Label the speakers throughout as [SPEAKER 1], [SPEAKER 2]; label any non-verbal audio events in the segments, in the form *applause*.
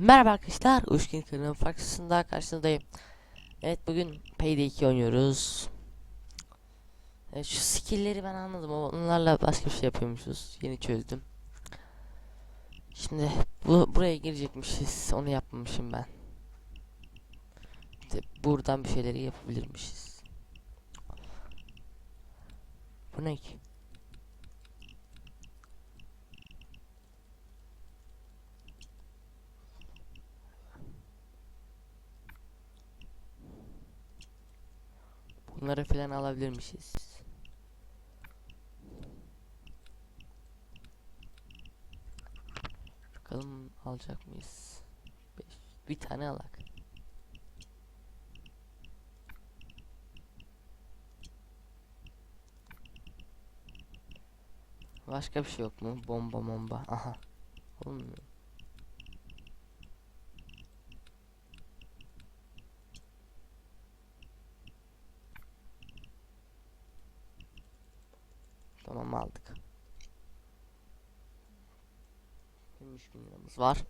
[SPEAKER 1] Merhaba arkadaşlar, Uşkin Kırı'nın farklısında karşınızdayım. Evet bugün Payday 2 oynuyoruz. Evet, şu skill'leri ben anladım ama onlarla başka bir şey yapıyormuşuz. Yeni çözdüm. Şimdi bu buraya girecekmişiz. Onu yapmamışım ben. İşte buradan bir şeyleri yapabilirmişiz. Bu ne ki? Bunları falan alabilirmişiz. Bakalım alacak mıyız? Beş. Bir tane alak. Başka bir şey yok mu? Bomba bomba. Aha. Olmuyor. Tamam aldık. 23 bin liramız var.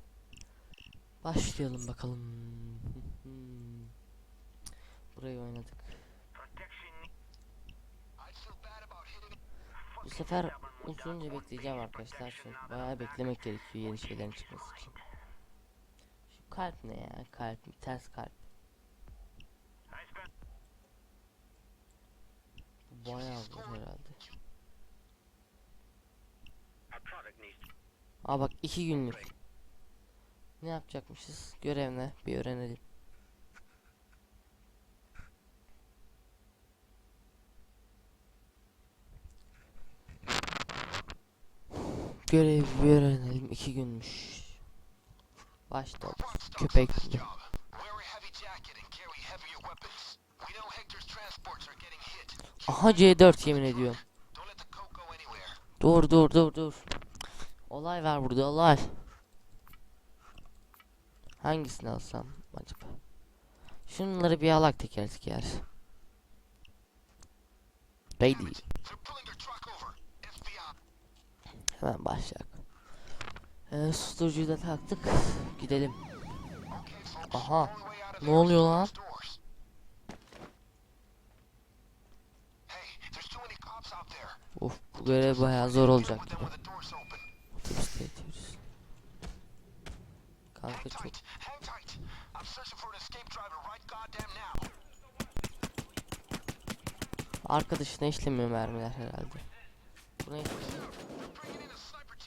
[SPEAKER 1] Başlayalım bakalım. *laughs* Burayı oynadık. Bu sefer uzunca bekleyeceğim arkadaşlar çünkü bayağı beklemek gerekiyor yeni şeylerin çıkması için. Şu kalp ne ya? Kalp, ters kalp. Bu bayağı zor herhalde. Aa bak iki günlük. Ne yapacakmışız? Görev ne? Bir öğrenelim. Görev bir öğrenelim. iki günmüş. Başta
[SPEAKER 2] getting hit.
[SPEAKER 1] Aha C4 yemin ediyorum. Dur dur dur dur. Olay var burada olay. Hangisini alsam acaba? Şunları bir alak teker teker. Ready. Hemen başlayalım. Ee, susturucuyu da taktık. Gidelim. Aha. Ne oluyor lan? Of bu görev bayağı zor olacak gibi. Otobüste yetiyoruz. Kanka çok arkadaşına işlemiyor mermiler herhalde. Bu ne? işlemiyor?
[SPEAKER 2] Bringing in a sniper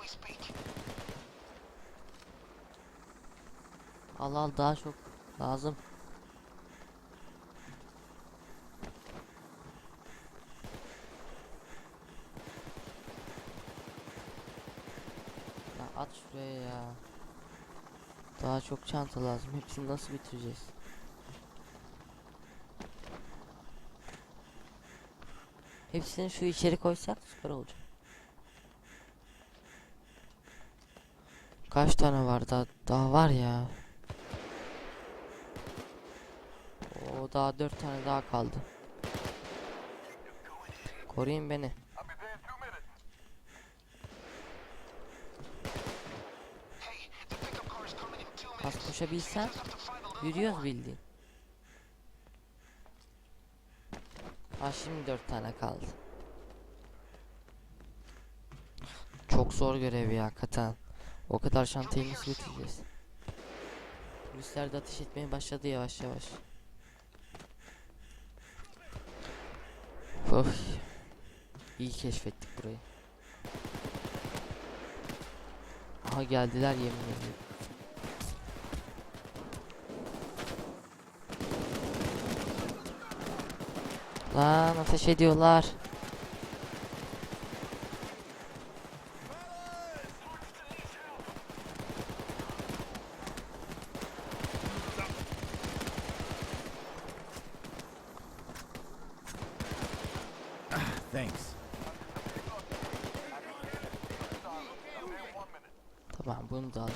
[SPEAKER 2] we speak.
[SPEAKER 1] Al al daha çok lazım. Ya at şuraya ya. Daha çok çanta lazım. Hepsini nasıl bitireceğiz? Hepsini şu içeri koysak süper olacak. Kaç tane var daha? Daha var ya. O daha dört tane daha kaldı. Koruyun beni.
[SPEAKER 2] I'll be there in
[SPEAKER 1] Ha şimdi dört tane kaldı. Çok zor görev ya hakikaten. O kadar şantayı nasıl bitireceğiz? Polisler de ateş etmeye başladı yavaş yavaş. Of. İyi keşfettik burayı. Aha geldiler yemin ediyorum. Lan ateş ediyorlar.
[SPEAKER 3] Thanks.
[SPEAKER 1] Tamam bunu da aldım.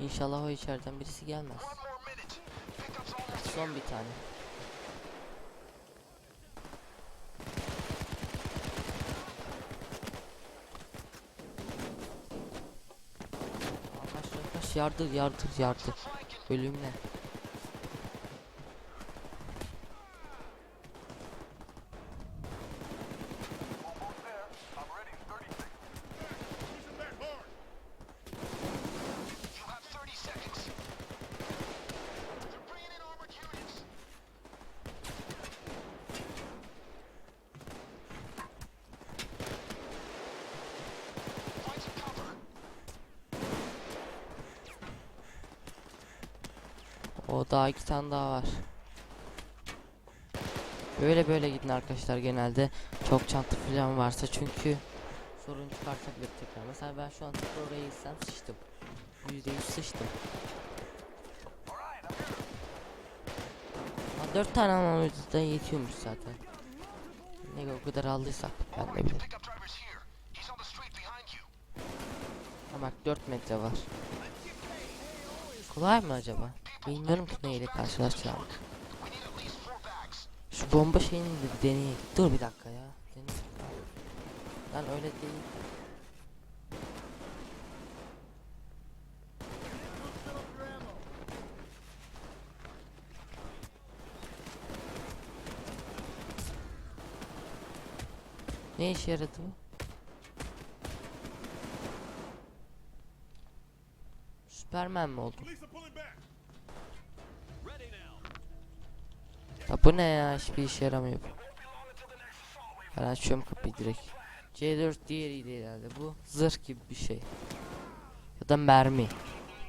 [SPEAKER 1] İnşallah o içeriden birisi gelmez. Son bir tane. Yardır yardır yardır. Ölümle. O daha iki tane daha var. Böyle böyle gidin arkadaşlar genelde. Çok çanta falan varsa çünkü sorun çıkartabilir tekrar. Mesela ben şu an tekrar oraya gitsem sıçtım. %100 sıçtım. Ha, 4 tane da yetiyormuş zaten. Ne o kadar aldıysak ben de bilirim. Ama bak 4 metre var. Kolay mı acaba? Bilmiyorum ki neyle karşılaşacağım. Şu bomba şeyini de bir. Dur bir dakika ya. Deneyeyim. Lan öyle değil. Ne işe yaradı bu? Süpermen mi oldum? Ne ya? Hiçbir işe yaramıyor. Ben açıyorum kapıyı direkt. C4 diğeriydi herhalde. Bu zırh gibi bir şey. Ya da mermi.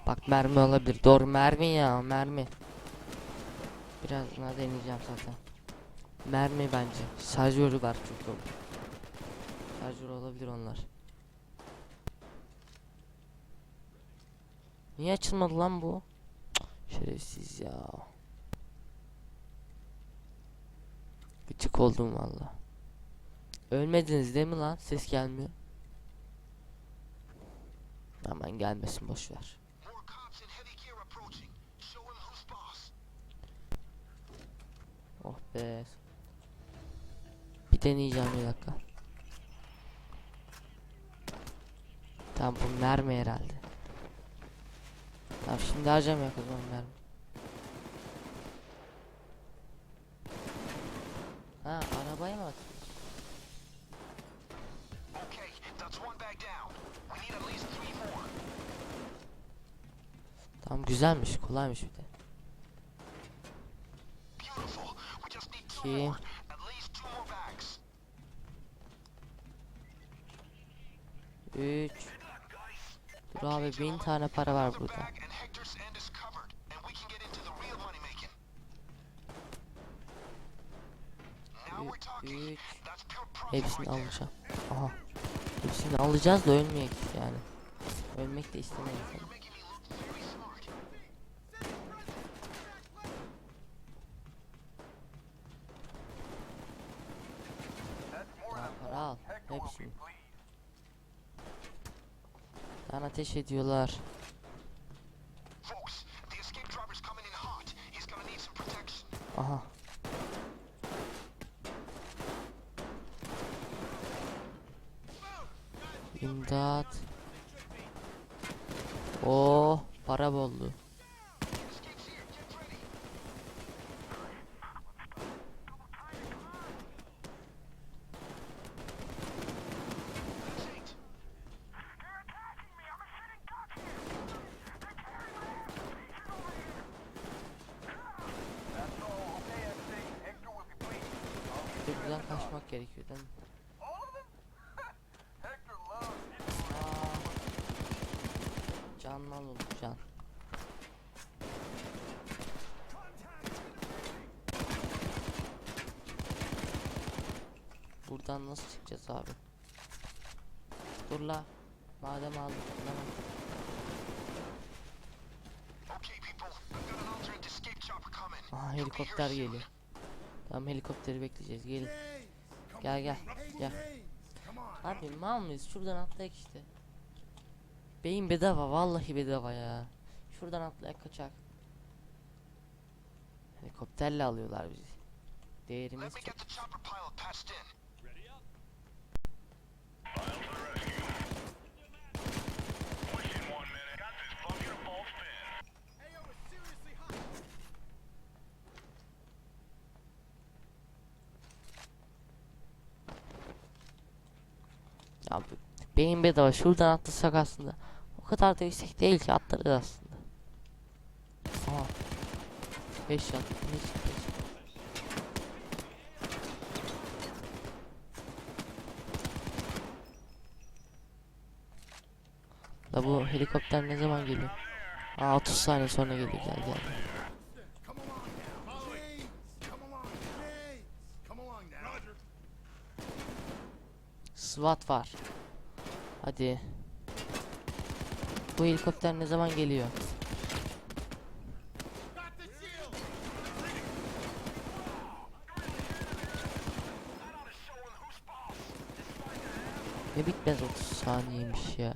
[SPEAKER 1] Bak mermi olabilir. Doğru mermi ya mermi. Biraz daha deneyeceğim zaten. Mermi bence. Şarjörü var çünkü. o. Şarjör olabilir onlar. Niye açılmadı lan bu? Şerefsiz ya. Gıcık oldum valla. Ölmediniz değil mi lan? Ses gelmiyor. Aman gelmesin boş ver.
[SPEAKER 2] More cops in heavy gear approaching. Show him who's boss.
[SPEAKER 1] Oh be. Bir deneyeceğim bir dakika. Tamam bu mermi herhalde. Tamam şimdi harcamayalım o zaman mermi. Güzelmiş kolaymış bir de.
[SPEAKER 2] Bags.
[SPEAKER 1] 3 Dur abi bin tane para var burada.
[SPEAKER 2] bag and Hector's end is covered, and we can get into the real money making. Now we're talking.
[SPEAKER 1] 3
[SPEAKER 2] That's pure profit
[SPEAKER 1] Hepsini alacağım. Aha. Hepsini alacağız da ölmeyek yani. Ölmek de istemeyiz.
[SPEAKER 2] Gonna need some protection.
[SPEAKER 1] Aha. İmdat. Oh, para boldu. Buradan kaçmak gerekiyor değil mi? Aa, oldu can. Buradan nasıl çıkacağız abi? Dur la. Madem aldık. Tamam. Aha helikopter geliyor. Tamam helikopteri bekleyeceğiz. Gelin. Gel gel gel. Abi mal mıyız? Şuradan atlayak işte. Beyin bedava vallahi bedava ya. Şuradan atlayak kaçak. Helikopterle alıyorlar bizi. Değerimiz çok. Abi beyin bedava şuradan atlasak aslında. O kadar da yüksek değil ki atlarız aslında. Aha. 5 shot. 5 La bu helikopter ne zaman geliyor? Aa 30 saniye sonra geliyor gel gel. SWAT var. Hadi. Bu helikopter ne zaman geliyor? Ne bitmez 30 saniyeymiş ya.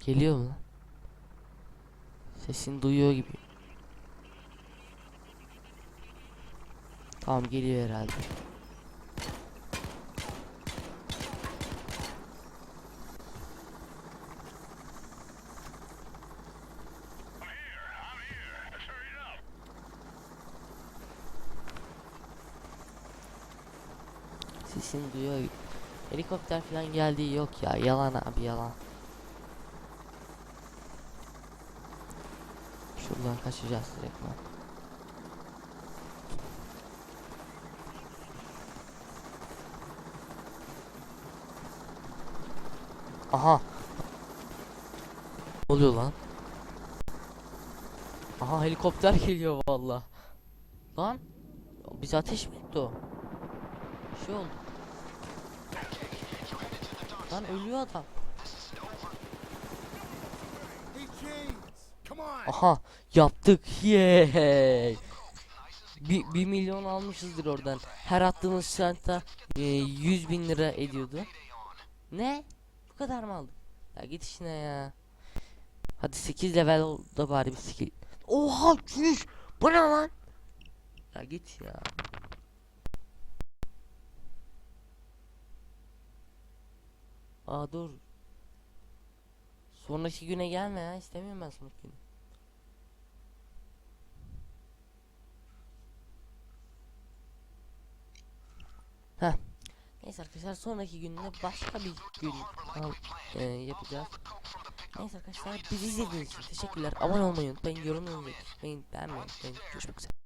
[SPEAKER 1] Geliyor mu? Sesini duyuyor gibi. Tamam geliyor herhalde. Sesini duyuyor. Helikopter falan geldiği yok ya. Yalan abi yalan. Şuradan kaçacağız direkt Aha. Ne oluyor lan? Aha helikopter *laughs* geliyor valla. Lan. Biz ateş mi etti o? Şey oldu. Lan ölüyor adam. Aha yaptık. Yay. Bir, bir milyon almışızdır oradan. Her attığımız çanta e, 100 bin lira ediyordu. Ne? Kadar mı aldık? Ya git işine ya. Hadi 8 level oldu bari bir skill. Oha çüş. Bu ne lan? Ya git ya. Aa dur. Sonraki güne gelme ya. istemiyorum ben sonraki günü. Neyse arkadaşlar sonraki günde başka bir gün al- e, yapacağız. Neyse arkadaşlar bizi izlediğiniz için teşekkürler. Abone olmayı unutmayın, yorum unutmayın, beğenmeyi unutmayın. Görüşmek üzere.